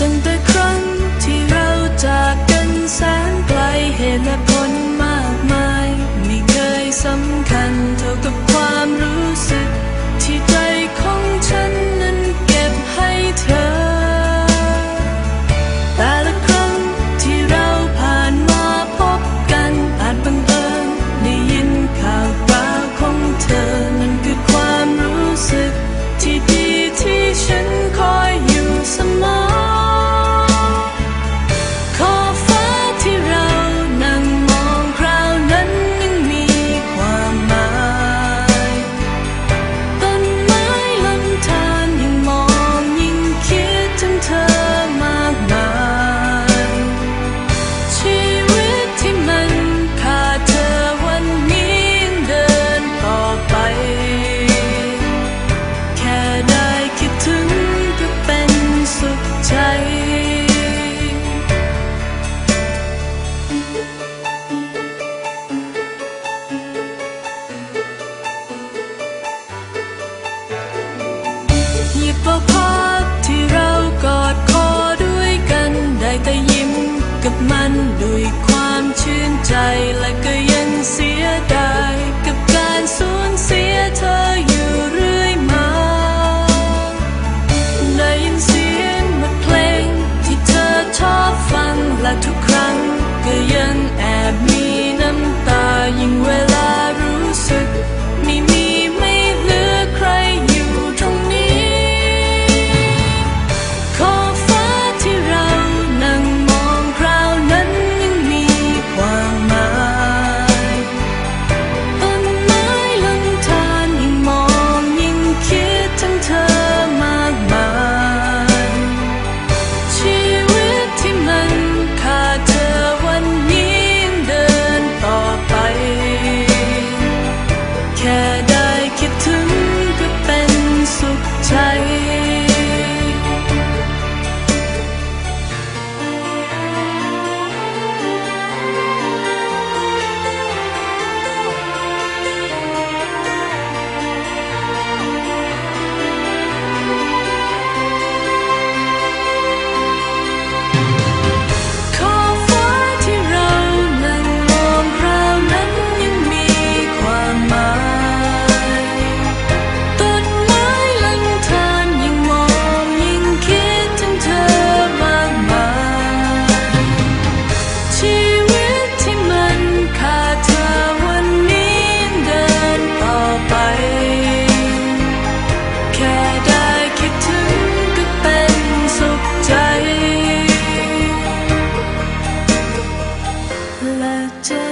distant มันด้วยความชื่นใจและก็ยังเสียดายกับการสู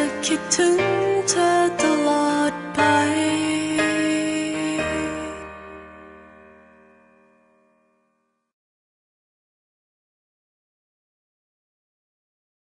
like you too.